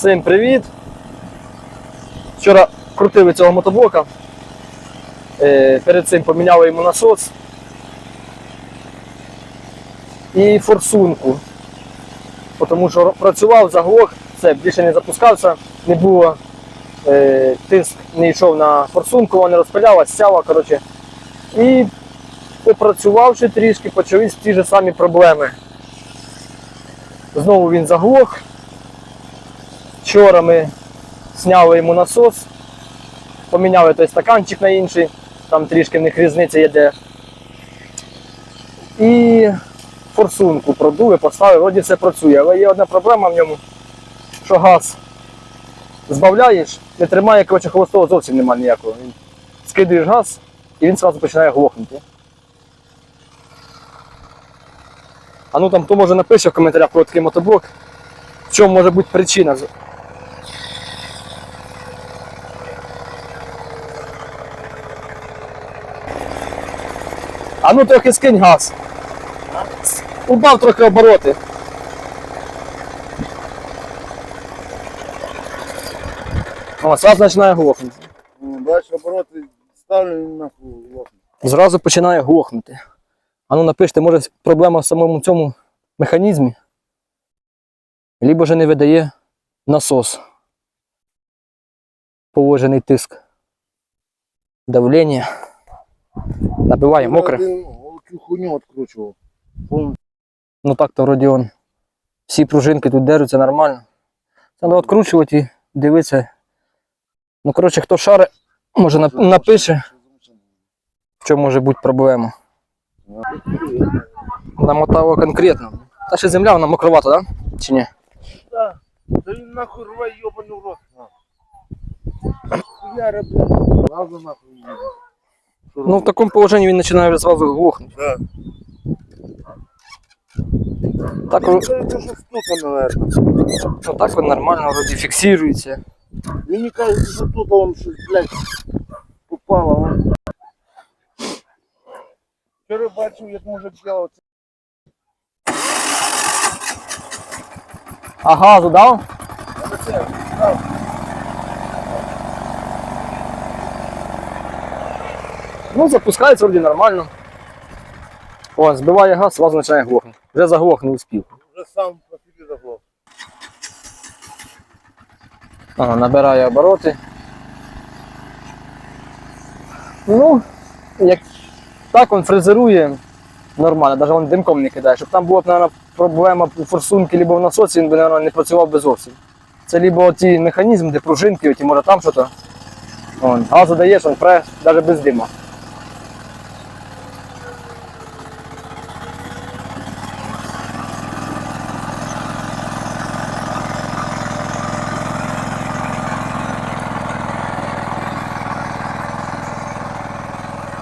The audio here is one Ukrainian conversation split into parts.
Всім привіт! Вчора крутили цього мотоблока. Е, перед цим поміняли йому насос і форсунку. Тому що працював, заглох, все, більше не запускався, не було, е, тиск не йшов на форсунку, вона не розпилялась, сяла, коротше. І попрацювавши трішки, почались ті ж самі проблеми. Знову він заглох. Вчора ми зняли йому насос, поміняли той стаканчик на інший, там трішки в них різниця є де. І форсунку продули, поставили, вроді все працює. Але є одна проблема в ньому, що газ збавляєш, не тримає, коротше, холостого зовсім немає ніякого. Він скидуєш газ і він одразу починає глохнути. А ну там хто може напише в коментарях про такий мотоблок, в чому може бути причина. А ну трохи скинь газ. Убав трохи обороти. О, сразу починає глохнути. Бачиш, обороти ставлю нахуй лопну. Зразу починає глохнути. А ну напишите, може проблема в самому цьому механізмі. Либо же не видає насос. Положений тиск. Давлення. Набиває мокре. Один цю хуйню відкручував. Ну так то вроді он. Всі пружинки тут держаться нормально. Треба відкручувати і дивитися. Ну, коротше, хто шаре, може напише, в чому може бути проблема. Намотало конкретно. Та ще земля вона мокровата, так? Да? Чи ні? Да. Та він нахуй рве йобаний в рот. Хуяра, блядь. Разу нахуй Ну в такому положенні він починає зразу глохнути. Да. Так, Це це що ступа, наверное. ну, так він нормально вроді фіксується. Мені кажуть, що тут он щось, блядь, попало. вон. Вчора бачив, як мужик зробив це. А газу дав? Але це, Ну, запускається вроді нормально. О, збиває газ, зразу починає глохнути. Вже заглох не успів. Вже сам по собі заглох. Ага, набирає обороти. Ну, як так він фрезерує нормально, навіть він димком не кидає. Щоб там була мабуть, проблема у форсунки або в насосі, він би, мабуть, не працював би зовсім. Це либо ті механізми, де пружинки, оті, може там щось. Газу даєш, він пре навіть без дима.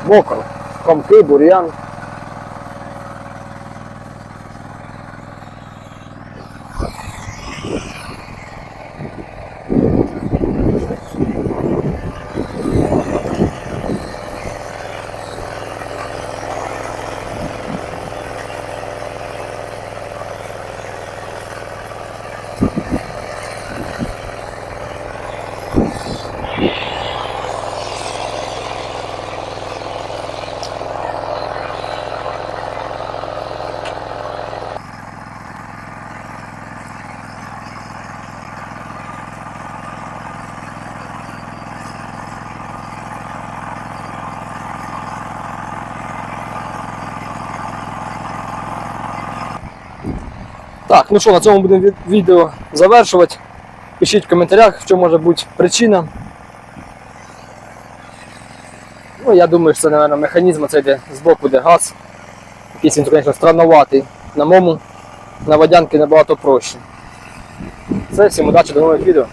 Мокро. Комки, бур'ян. Так, ну що, на цьому будемо відео завершувати. Пишіть в коментарях, що може бути причина. Ну, я думаю, що це, мабуть, механізм, це йде збоку, де газ. Якийсь він, звісно, странуватий. На моєму на водянки набагато проще. Все, всім удачі, до нових відео.